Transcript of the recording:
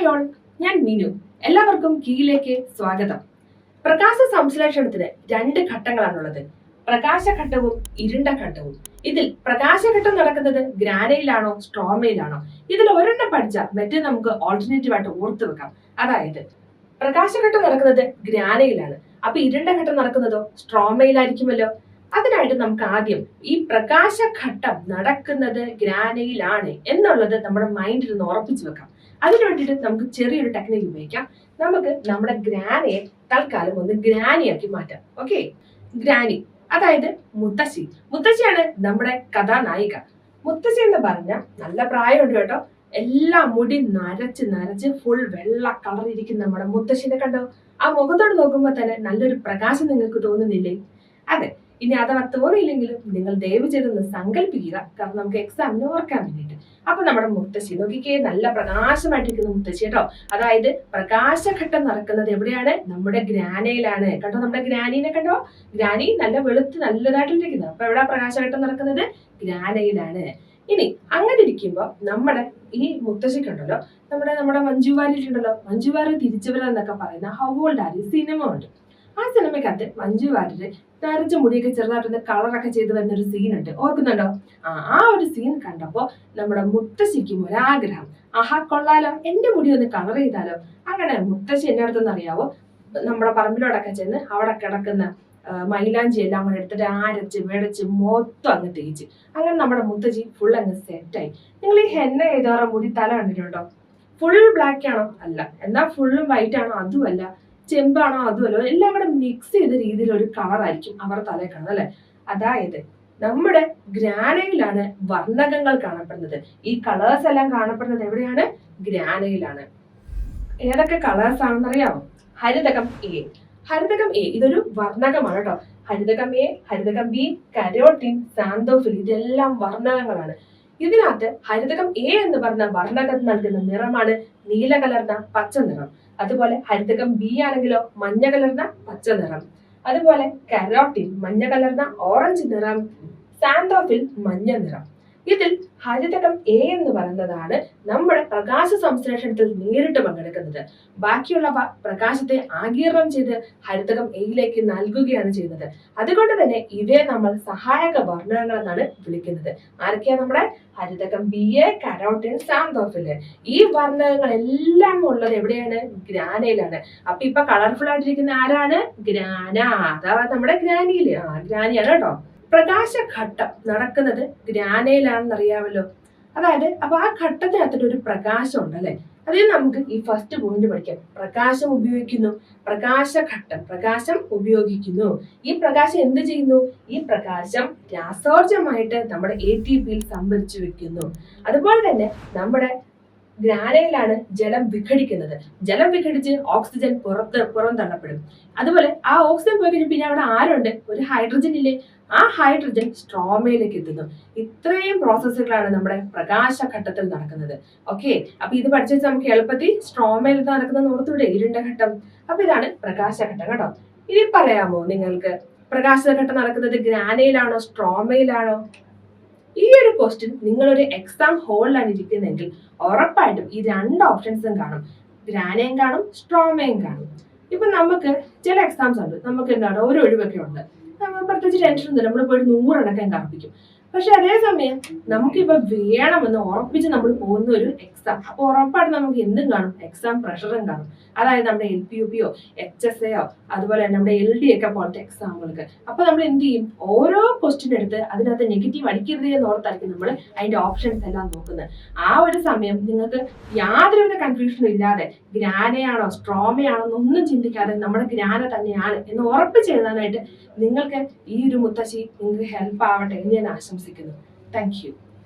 Hi all ഞാൻ മീനു. എല്ലാവർക്കും കീയിലേക്ക് സ്വാഗതം. പ്രകാശ സംശ്ലേഷണത്തിന് രണ്ട് ഘട്ടങ്ങളാണുള്ളത്. പ്രകാശഘട്ടവും ഇരുണ്ട ഘട്ടവും ഇതിൽ പ്രകാശഘട്ടം നടക്കുന്നത് ഗ്രാനയിലാണോ സ്ട്രോമയിലാണോ ഇതിൽ ഒരെണ്ണം പഠിച്ചാൽ മറ്റേ നമുക്ക് ഓൾട്ടർനേറ്റീവ് ആയിട്ട് ഓർത്തു വെക്കാം. അതായത് പ്രകാശഘട്ടം നടക്കുന്നത് ഗ്രാനയിലാണ് അപ്പൊ ഇരുണ്ട ഘട്ടം നടക്കുന്നതോ സ്ട്രോമയിലായിരിക്കുമല്ലോ അതിനായിട്ട് നമുക്ക് ആദ്യം ഈ പ്രകാശഘട്ടം നടക്കുന്നത് ഗ്രാനയിലാണ് എന്നുള്ളത് നമ്മുടെ മൈൻഡിൽ നിന്ന് ഉറപ്പിച്ചു വെക്കാം. അതിനു വേണ്ടിയിട്ട് നമുക്ക് ചെറിയൊരു ടെക്നിക്ക് ഉപയോഗിക്കാം. നമുക്ക് നമ്മുടെ ഗ്രാനയെ തൽക്കാലം ഒന്ന് ഗ്രാനിയാക്കി മാറ്റാം. Okay granny. അതായത് മുത്തശ്ശി. മുത്തശ്ശിയാണ് നമ്മുടെ കഥാനായിക. മുത്തശ്ശി എന്ന് പറഞ്ഞാൽ നല്ല പ്രായമുണ്ട് കേട്ടോ. എല്ലാ മുടി നരച്ച് നരച്ച് ഫുൾ വെള്ള കളർ ഇരിക്കുന്ന നമ്മുടെ മുത്തശ്ശിനെ കണ്ടോ? ആ മുഖത്തോട് നോക്കുമ്പോൾ തന്നെ നല്ലൊരു പ്രകാശം നിങ്ങൾക്ക് തോന്നുന്നില്ലേ? അതെ. ഇനി അഥവാ തോന്നിയില്ലെങ്കിലും നിങ്ങൾ ദയവ് ചെയ്തൊന്ന് സങ്കല്പിക്കുക. കാരണം നമുക്ക് എക്സാമിന് ഓർക്കാൻ വേണ്ടിയിട്ട്. അപ്പൊ നമ്മുടെ മുത്തശ്ശി നോക്കിക്കേ നല്ല പ്രകാശമായിട്ടിരിക്കുന്ന മുത്തശ്ശി കേട്ടോ. അതായത് പ്രകാശഘട്ടം നടക്കുന്നത് എവിടെയാണ്? നമ്മുടെ ഗ്രാനയിലാണ്. കേട്ടോ നമ്മുടെ ഗ്രാനീനെ കണ്ടോ? ഗ്രാനി നല്ല വെളുത്ത് നല്ലതായിട്ടിരിക്കുന്നത് അപ്പൊ എവിടെ പ്രകാശഘട്ടം നടക്കുന്നത്? ഗ്രാനയിലാണ്. ഇനി അങ്ങനെ ഇരിക്കുമ്പോ നമ്മുടെ ഈ മുത്തശ്ശിക്കുണ്ടല്ലോ നമ്മുടെ നമ്മുടെ മഞ്ജു മഞ്ജുവാരി തിരിച്ചവരെന്നൊക്കെ പറയുന്ന ഹൗ ഓൾഡ് ആര് സിനിമ ഉണ്ട്. ആ സിനിമയ്ക്കകത്ത് മഞ്ജു വാര്യര് നരച്ച മുടിയൊക്കെ ചെറുതായിട്ടൊന്ന് കളറൊക്കെ ചെയ്ത് വരുന്ന ഒരു സീൻ ഉണ്ട്. ഓർക്കുന്നുണ്ടോ? ആ ആ ഒരു സീൻ കണ്ടപ്പോൾ നമ്മുടെ മുത്തശ്ശിക്കും ഒരാഗ്രഹം ആഹാ കൊള്ളാലോ. എന്റെ മുടി ഒന്ന് കളർ ചെയ്താലോ. അങ്ങനെ മുത്തശ്ശി എന്നെ അറിയാവോ? നമ്മുടെ പറമ്പിലോടൊക്കെ ചെന്ന് അവിടെ കിടക്കുന്ന മൈലാഞ്ചി എല്ലാം കൂടെ എടുത്തിട്ട് അരച്ച് വെടച്ച് മൊത്തം അങ്ങ് തേച്ച്. അങ്ങനെ നമ്മുടെ മുത്തശ്ശി ഫുൾ അങ്ങ് സെറ്റായി നിങ്ങൾ ഈ ഹെന്ന ചെയ്തവരുടെ മുടി തല കണ്ടിട്ടുണ്ടോ? ഫുൾ ബ്ലാക്ക് ആണോ? അല്ല. എന്നാൽ ഫുള്ളും വൈറ്റ് ആണോ? അതുമല്ല. ചെമ്പാണോ അതുമല്ലോ എല്ലാം കൂടെ മിക്സ് ചെയ്ത രീതിയിൽ ഒരു കളർ ആയിരിക്കും അവർ തലയിൽ കാണുന്നത് അല്ലെ? അതായത് നമ്മുടെ ഗ്രാനയിലാണ് വർണകങ്ങൾ കാണപ്പെടുന്നത്. ഈ കളേഴ്സ് എല്ലാം കാണപ്പെടുന്നത് എവിടെയാണ്? ഗ്രാനയിലാണ്. ഏതൊക്കെ കളേഴ്സ് ആണെന്ന് അറിയാമോ ഹരിതകം എ ഹരിതകം എ ഇതൊരു വർണകമാണ് കേട്ടോ. ഹരിതകം എ ഹരിതകം ബി കരോട്ടിൻ സാന്തോഫിൽ ഇതെല്ലാം വർണകങ്ങളാണ്. ഇതിനകത്ത് ഹരിതകം എ എന്ന് പറഞ്ഞ വർണകം നൽകുന്ന നിറമാണ് നീല കലർന്ന പച്ച നിറം. അതുപോലെ ഹരിതകം ബി ആണെങ്കിലോ മഞ്ഞ കലർന്ന പച്ച നിറം. അതുപോലെ കരോട്ടിൻ മഞ്ഞ കലർന്ന ഓറഞ്ച് നിറം. സാന്തോഫിൽ മഞ്ഞ നിറം. ഇതിൽ ഹരിതകം എ എന്ന് പറയുന്നതാണ് നമ്മുടെ പ്രകാശ സംശ്ലേഷണത്തിൽ നേരിട്ട് പങ്കെടുക്കുന്നത്. ബാക്കിയുള്ളവ പ്രകാശത്തെ ആഗീരണം ചെയ്ത് ഹരിതകം എയിലേക്ക് നൽകുകയാണ് ചെയ്യുന്നത്. അതുകൊണ്ട് തന്നെ ഇവയെ നമ്മൾ സഹായക വർണങ്ങൾ എന്നാണ് വിളിക്കുന്നത്. ആരൊക്കെയാ നമ്മുടെ? ഹരിതകം ബി എ കരോട്ടിൻ സാന്തോഫിൽ ഈ വർണങ്ങൾ എല്ലാം ഉള്ളത് എവിടെയാണ്? ഗ്രാനയിലാണ്. അപ്പൊ ഇപ്പൊ കളർഫുൾ ആയിട്ടിരിക്കുന്ന ആരാണ്? ഗ്രാന. അതാ നമ്മുടെ ഗ്രാനിയിൽ. ആ ഗ്രാനിയാണ് കേട്ടോ. പ്രകാശഘട്ടം നടക്കുന്നത് ഗ്രാനയിലാണെന്ന് അറിയാമല്ലോ അതായത് അപ്പൊ ആ ഘട്ടത്തിനകത്തൊരു ഒരു പ്രകാശം ഉണ്ട് അല്ലെ? അതിൽ നമുക്ക് ഈ ഫസ്റ്റ് പോയിന്റ് പഠിക്കാം. പ്രകാശം ഉപയോഗിക്കുന്നു പ്രകാശഘട്ടം പ്രകാശം ഉപയോഗിക്കുന്നു. ഈ പ്രകാശം എന്ത് ചെയ്യുന്നു? ഈ പ്രകാശം രാസോർജമായിട്ട് നമ്മുടെ എ ടി പിയിൽ സംഭരിച്ചു വെക്കുന്നു. അതുപോലെ തന്നെ നമ്മുടെ ഗ്രാനയിലാണ് ജലം വിഘടിക്കുന്നത്. ജലം വിഘടിച്ച് ഓക്സിജൻ പുറത്ത് പുറന്തള്ളപ്പെടും അതുപോലെ ആ ഓക്സിജൻ പോയി പിന്നെ അവിടെ ആരുണ്ട്? ഒരു ഹൈഡ്രജൻ ഇല്ലേ? ആ ഹൈഡ്രജൻ സ്ട്രോമയിലേക്ക് എത്തുന്നു. ഇത്രയും പ്രോസസ്സുകളാണ് നമ്മുടെ പ്രകാശഘട്ടത്തിൽ നടക്കുന്നത്. ഓക്കെ അപ്പൊ ഇത് പഠിച്ചു നമുക്ക് എളുപ്പത്തിൽ സ്ട്രോമയിൽ നടക്കുന്ന ഓർത്തൂടെ? ഇരുണ്ട ഘട്ടം. അപ്പൊ ഇതാണ് പ്രകാശഘട്ടം കേട്ടോ. ഇനി പറയാമോ നിങ്ങൾക്ക്? പ്രകാശഘട്ടം നടക്കുന്നത് ഗ്രാനയിലാണോ സ്ട്രോമയിലാണോ ഈ ഒരു ക്വസ്റ്റ്യൻ നിങ്ങളൊരു എക്സാം ഹോളിലാണ് ഇരിക്കുന്നതെങ്കിൽ ഉറപ്പായിട്ടും ഈ രണ്ട് ഓപ്ഷൻസും കാണും. ഗ്രാനയും കാണും സ്ട്രോമയും കാണും. ഇപ്പൊ നമുക്ക് ചില എക്സാംസ് ഉണ്ട്. നമുക്ക് എന്താണ്? ഒരു ഒഴിവൊക്കെ ഉണ്ട്. പ്രത്യേകിച്ച് ടെൻഷൻ ഒന്നുമില്ല. നമ്മൾ പോയി നൂറടക്കം കറപ്പിക്കും പക്ഷെ അതേസമയം ഇപ്പൊ വേണമെന്ന് ഉറപ്പിച്ച് നമ്മൾ പോകുന്ന ഒരു എക്സാം അപ്പൊ ഉറപ്പായിട്ട് നമുക്ക് എന്തും കാണും. എക്സാം പ്രഷറും കാണും. അതായത് നമ്മുടെ എൽ പി യു പിയോ എച്ച് എസ് എയോ അതുപോലെ നമ്മുടെ എൽ ഡി ഒക്കെ പോലത്തെ എക്സാമുകൾക്ക് അപ്പൊ നമ്മൾ എന്ത് ചെയ്യും? ഓരോ ക്വസ്റ്റ്യൻ എടുത്ത് അതിനകത്ത് നെഗറ്റീവ് അടിക്കരുത് എന്ന് ഓർത്തായിരിക്കും നമ്മൾ അതിന്റെ ഓപ്ഷൻസ് എല്ലാം നോക്കുന്നത്. ആ ഒരു സമയം നിങ്ങൾക്ക് യാതൊരുവിധ കൺഫ്യൂഷനും ഇല്ലാതെ ഗ്രാനയാണോ സ്ട്രോമയാണോ എന്നൊന്നും ചിന്തിക്കാതെ നമ്മുടെ ഗ്രാന തന്നെയാണ് എന്ന് ഉറപ്പിച്ച് എഴുതാനായിട്ട് നിങ്ങൾക്ക് ഈ ഒരു മുത്തശ്ശി നിങ്ങൾക്ക് ഹെൽപ്പ് ആവട്ടെ എന്ന് ഞാൻ ആശംസിക്കുന്നു. Thank you